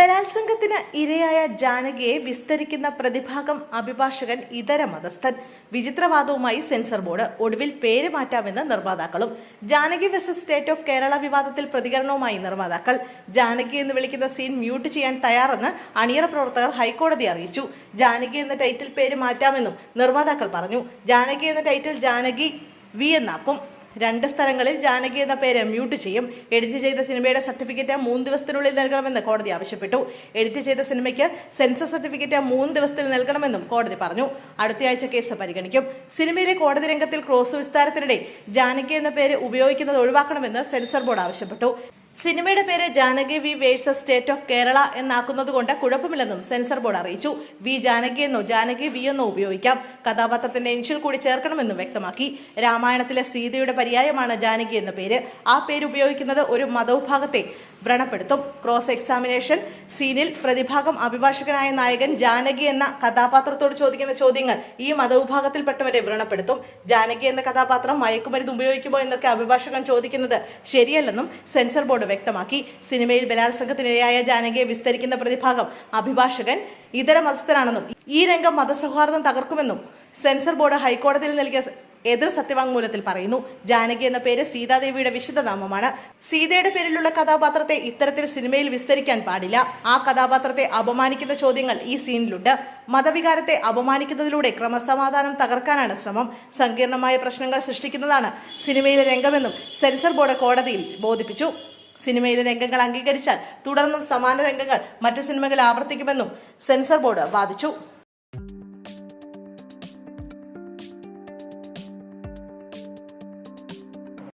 ബലാത്സംഗത്തിന് ഇരയായ ജാനകിയെ വിസ്തരിക്കുന്ന പ്രതിഭാഗം അഭിഭാഷകൻ ഇതര മതസ്ഥൻ. വിചിത്രവാദവുമായി സെൻസർ ബോർഡ്. ഒടുവിൽ പേര് മാറ്റാമെന്ന് നിർമ്മാതാക്കളും. Janaki vs state of Kerala വിവാദത്തിൽ പ്രതികരണവുമായി നിർമ്മാതാക്കൾ. ജാനകി എന്ന് വിളിക്കുന്ന സീൻ മ്യൂട്ട് ചെയ്യാൻ തയ്യാറെന്ന് അണിയറ പ്രവർത്തകർ ഹൈക്കോടതി അറിയിച്ചു. ജാനകി എന്ന ടൈറ്റിൽ പേര് മാറ്റാമെന്നും നിർമ്മാതാക്കൾ പറഞ്ഞു. ജാനകി എന്ന ടൈറ്റിൽ ജാനകി വി എന്നാക്കും. രണ്ട് സ്ഥലങ്ങളിൽ ജാനകി എന്ന പേര് മ്യൂട്ട് ചെയ്യും. എഡിറ്റ് ചെയ്ത സിനിമയുടെ സർട്ടിഫിക്കറ്റ് മൂന്ന് ദിവസത്തിനുള്ളിൽ നൽകണമെന്ന് കോടതി ആവശ്യപ്പെട്ടു. എഡിറ്റ് ചെയ്ത സിനിമയ്ക്ക് സെൻസർ സർട്ടിഫിക്കറ്റ് മൂന്ന് ദിവസത്തിൽ നൽകണമെന്നും കോടതി പറഞ്ഞു. അടുത്തയാഴ്ച കേസ് പരിഗണിക്കും. സിനിമയിലെ കോടതി രംഗത്തിൽ ക്രോസ് വിസ്താരത്തിനിടെ ജാനകി എന്ന പേര് ഉപയോഗിക്കുന്നത് ഒഴിവാക്കണമെന്ന് സെൻസർ ബോർഡ് ആവശ്യപ്പെട്ടു. സിനിമയുടെ പേര് Janaki V versus state of Kerala എന്നാക്കുന്നത് കൊണ്ട് കുഴപ്പമില്ലെന്നും സെൻസർ ബോർഡ് അറിയിച്ചു. വി ജാനകി എന്നോ ജാനകി വി എന്നോ ഉപയോഗിക്കാം. കഥാപാത്രത്തിന്റെ ഇൻഷ്യൽ കൂടി ചേർക്കണമെന്നും വ്യക്തമാക്കി. രാമായണത്തിലെ സീതയുടെ പര്യായമാണ് ജാനകി എന്ന പേര്. ആ പേര് ഉപയോഗിക്കുന്നത് ഒരു മതവിഭാഗത്തെ വ്രണപ്പെടുത്തും. ക്രോസ് എക്സാമിനേഷൻ സീനിൽ പ്രതിഭാഗം അഭിഭാഷകനായ നായകൻ ജാനകി എന്ന കഥാപാത്രത്തോട് ചോദിക്കുന്ന ചോദ്യങ്ങൾ ഈ മതവിഭാഗത്തിൽപ്പെട്ടവരെ വ്രണപ്പെടുത്തും. ജാനകി എന്ന കഥാപാത്രം മയക്കുമരുന്ന് ഉപയോഗിക്കുമോ എന്നൊക്കെ അഭിഭാഷകൻ ചോദിക്കുന്നത് ശരിയല്ലെന്നും സെൻസർ ബോർഡ് വ്യക്തമാക്കി. സിനിമയിൽ ബലാത്സംഗത്തിനിരയായ ജാനകിയെ വിസ്തരിക്കുന്ന പ്രതിഭാഗം അഭിഭാഷകൻ ഇതര മതസ്ഥരാണെന്നും ഈ രംഗം മതസൗഹാർദ്ദം തകർക്കുമെന്നും സെൻസർ ബോർഡ് ഹൈക്കോടതിയിൽ നൽകിയ എതിർ സത്യവാങ്മൂലത്തിൽ പറയുന്നു. ജാനകി എന്ന പേര് സീതാദേവിയുടെ വിശുദ്ധനാമമാണ് സീതയുടെ പേരിലുള്ള കഥാപാത്രത്തെ ഇത്തരത്തിൽ സിനിമയിൽ വിസ്തരിക്കാൻ പാടില്ല. ആ കഥാപാത്രത്തെ അപമാനിക്കുന്ന ചോദ്യങ്ങൾ ഈ സീനിലുണ്ട്. മതവികാരത്തെ അപമാനിക്കുന്നതിലൂടെ ക്രമസമാധാനം തകർക്കാനാണ് ശ്രമം. സങ്കീർണമായ പ്രശ്നങ്ങൾ സൃഷ്ടിക്കുന്നതാണ് സിനിമയിലെ രംഗമെന്നും സെൻസർ ബോർഡ് കോടതിയിൽ ബോധിപ്പിച്ചു. സിനിമയിലെ രംഗങ്ങൾ അംഗീകരിച്ചാൽ തുടർന്നും സമാന രംഗങ്ങൾ മറ്റു സിനിമകൾ ആവർത്തിക്കുമെന്നും സെൻസർ ബോർഡ് വാദിച്ചു.